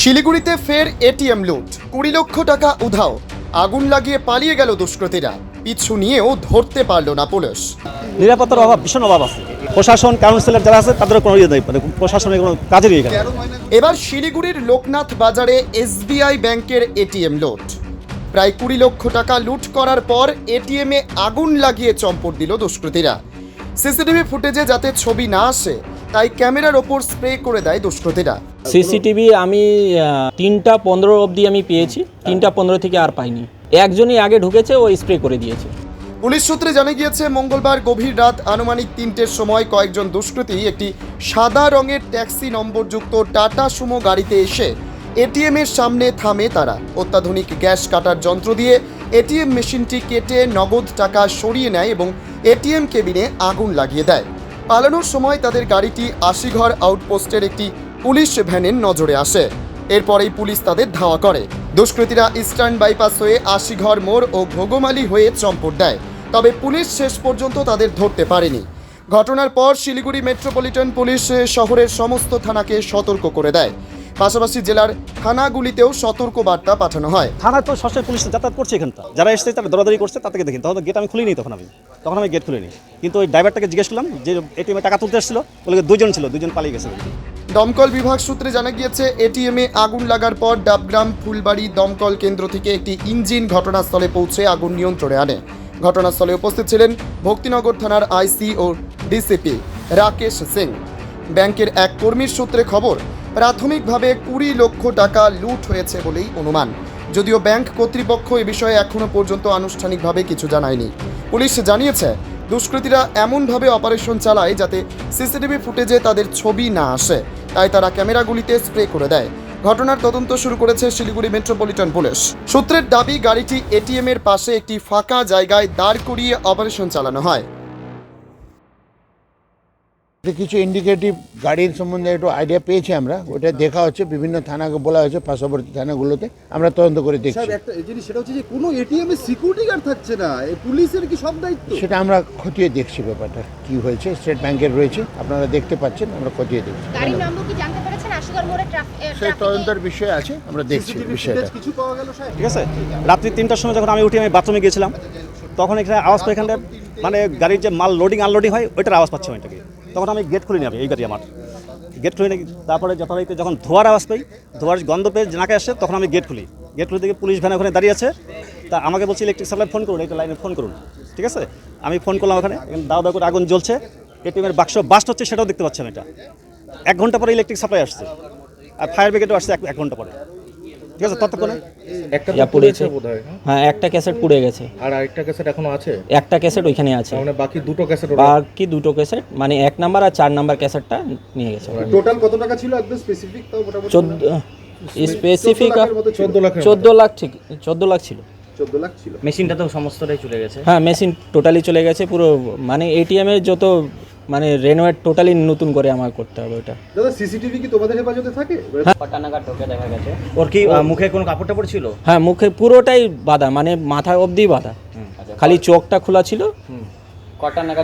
শিলিগুড়িতে ফের এটিএম লুট। কুড়ি লক্ষ টাকা উধাও। আগুন লাগিয়ে পালিয়ে গেল দুষ্কৃতীরা। পিছু নিয়েও ধরতে পারল না পুলিশ। নিরাপত্তার অভাব ভীষণ অভাব আছে। প্রশাসন কাউন্সিলর যারা আছে তাদের কোনো ইয়ে নেই। মানে প্রশাসনের কোনো কাজেরই এখানে এবার শিলিগুড়ির লোকনাথ বাজারে এসবিআই ব্যাংকের এটিএম লুট। প্রায় কুড়ি লক্ষ টাকা লুট করার পর এটিএমে আগুন লাগিয়ে চম্পট দিল দুষ্কৃতীরা। সিসিটিভি ফুটেজে যাতে ছবি না আসে তাই ক্যামেরার ওপর স্প্রে করে দেয় দুষ্কৃতীরা। সিসিটিভি আমি তিনটা পনেরো অবধি আমি পেয়েছি। তিনটা পনেরো থেকে আর পাইনি। একজনই আগে ঢুকেছে ও স্প্রে করে দিয়েছে। পুলিশ সূত্রে জানা গিয়েছে মঙ্গলবার গভীর রাত আনুমানিক তিনটের সময় কয়েকজন দুষ্কৃতী একটি সাদা রঙের ট্যাক্সি নম্বরযুক্ত টাটা সুমো গাড়িতে এসে এটিএম এর সামনে থামে তারা। অত্যাধুনিক গ্যাস কাটার যন্ত্র দিয়ে এটিএম মেশিনটি কেটে নগদ টাকা সরিয়ে নেয় এবং এটিএম কেবিনে আগুন লাগিয়ে দেয়। পালানোর সময় তাদের গাড়িটি আশিঘর আউটপোস্টের একটি পুলিশ ভ্যানের নজরে আসে। এরপরেই পুলিশ তাদের ধাওয়া করে। দুষ্কৃতীরা ইস্টার্ন বাইপাস হয়ে আশিঘর মোড় ও ভোগমালি হয়ে চম্পট দেয়। তবে পুলিশ শেষ পর্যন্ত তাদের ধরতে পারেনি। ঘটনার পর শিলিগুড়ি মেট্রোপলিটন পুলিশ শহরের সমস্ত থানাকে সতর্ক করে দেয়। পাশাপাশি জেলার থানাগুলিতেও সতর্ক বার্তা পাঠানো হয়। থানায় তো সবসময় পুলিশ যাতায়াত করছে এখানটা। যারা এসেছে তারা দরাদরি করছে তাদেরকে দেখি তখন গেট আমি খুলিনি তখন আমি। তখন আমি গেট খুলিনি। কিন্তু ওই ড্রাইভারটাকে জিজ্ঞেস করলাম যে এটিএমে টাকা তুলতে এসেছিল। বলে দুজন ছিল দুজন পালিয়ে গেছে দমকল বিভাগ সূত্রে জানা গিয়েছে এটিএমে আগুন লাগার পর ডাবগ্রাম ফুলবাড়ি দমকল কেন্দ্র থেকে একটি ইঞ্জিন ঘটনাস্থলে পৌঁছে আগুন নিয়ন্ত্রণে আনে। ঘটনাস্থলে উপস্থিত ছিলেন ভক্তিনগর থানার আইসি ও ডিসিপি রাকেশ সিং। ব্যাংকের এক কর্মীর সূত্রে খবর প্রাথমিকভাবে কুড়ি লক্ষ টাকা লুট হয়েছে বলেই অনুমান। যদিও ব্যাংক কর্তৃপক্ষ এ বিষয়ে এখনও পর্যন্ত আনুষ্ঠানিকভাবে কিছু জানায়নি। পুলিশ জানিয়েছে, দুষ্কৃতীরা এমনভাবে অপারেশন চালায় যাতে সিসিটিভি ফুটেজে তাদের ছবি না আসে। তাই তারা ক্যামেরাগুলিতে স্প্রে করে দেয়। ঘটনার তদন্ত শুরু করেছে শিলিগুড়ি মেট্রোপলিটন পুলিশ। সূত্রের দাবি, গাড়িটি এটিএম এর পাশে একটি ফাঁকা জায়গায় দাঁড় করিয়ে অপারেশন চালানো হয়। কিছু ইন্ডিকেটিভ গাড়ির সম্বন্ধে একটু আইডিয়া পেয়েছি আমরা। ওটা দেখা হচ্ছে বিভিন্ন থানাকে বলা হয়েছে পার্শ্ববর্তী থানাগুলোতে। আমরা তদন্ত করে দেখছি। একটা জিনিস সেটা হচ্ছে যে কোনো এটিএম এ সিকিউরিটি গার্ড থাকছে না। পুলিশের কি সব দায়িত্ব? সেটা আমরা খতিয়ে দেখছি ব্যাপারটা কি হয়েছে। স্টেট ব্যাংকের রয়েছে আপনারা দেখতে পাচ্ছেন আমরা খতিয়ে দেখছি। গাড়ির নম্বর কি জানতে পেরেছেন? আশুগড় মোড়ে ট্রাফিক সেই তদন্তের বিষয় আছে আমরা দেখছি বিষয়টা। কিছু পাওয়া গেল স্যার? ঠিক আছে। রাত্রি তিনটার সময় যখন আমি উঠে আমি বাথরুমে গিয়েছিলাম তখন এখানে আওয়াজ পাই এখানে মানে গাড়ির যে মাল লোডিং আনলোডিং হয় ওইটার আওয়াজ পাচ্ছি ওইটাকে তখন আমি গেট খুলিনি আমি, এই গাড়ি আমার। গেট খুলে নাকি তারপরে যথারীতি যখন ধোয়ার আওয়াজ পাই, ধোয়ার গন্ধ পেয়ে নাকে আসে, তখন আমি গেট খুলি। গেট খুলে দেখি পুলিশ ভ্যান ওখানে দাঁড়িয়ে আছে। তা আমাকে বলছি, ইলেকট্রিক সাপ্লাই ফোন করুন এইটা লাইনে ফোন করুন। ঠিক আছে? আমি ফোন করলাম ওখানে দাও দাও করে আগুন জ্বলছে। এটিএমের বাক্স বাস্ট হচ্ছে, সেটাও দেখতে পাচ্ছেন এটা। এক ঘণ্টা পরে ইলেকট্রিক সাপ্লাই আসছে। আর ফায়ার ব্রিগেডও আসছে এক ঘণ্টা পরে। ঠিক আছে ততক্ষণে একটা পুড়েছে। পুড়েছে। বোধহয় হ্যাঁ? হ্যাঁ একটা ক্যাসেট পুড়ে গেছে। আর আরেকটা ক্যাসেট এখনও আছে? একটা ক্যাসেট ওইখানে আছে। মানে বাকি দুটো ক্যাসেট বাকি দুটো ক্যাসেট মানে এক নাম্বার আর চার নাম্বার ক্যাসেটটা নিয়ে গেছে। টোটাল কত টাকা ছিল একদম স্পেসিফিক তাও মোটামুটি চোদ্দ স্পেসিফিক লাখের মতো ছিল। চোদ্দ লাখ চোদ্দ লাখ ঠিক চোদ্দ লাখ ছিল। চোদ্দ লাখ ছিল। মেশিনটা তো সমস্তটাই চলে গেছে। হ্যাঁ মেশিন টোটালি চলে গেছে পুরো মানে এটিএম এর যত মানে রেনোভেট টোটালি নতুন করে আমার করতে হবে ওটা। দাদা সিসিটিভি কি তোমাদের হেফাজতে থাকে? পাটানাগা নাগাদ ঢোকে দেখা গেছে। ওর কি মুখে কোনো কাপড় টাপড় ছিল? হ্যাঁ মুখে পুরোটাই বাঁধা মানে মাথা অবধি বাঁধা। খালি চোখটা খোলা ছিল। কটা নাগাদ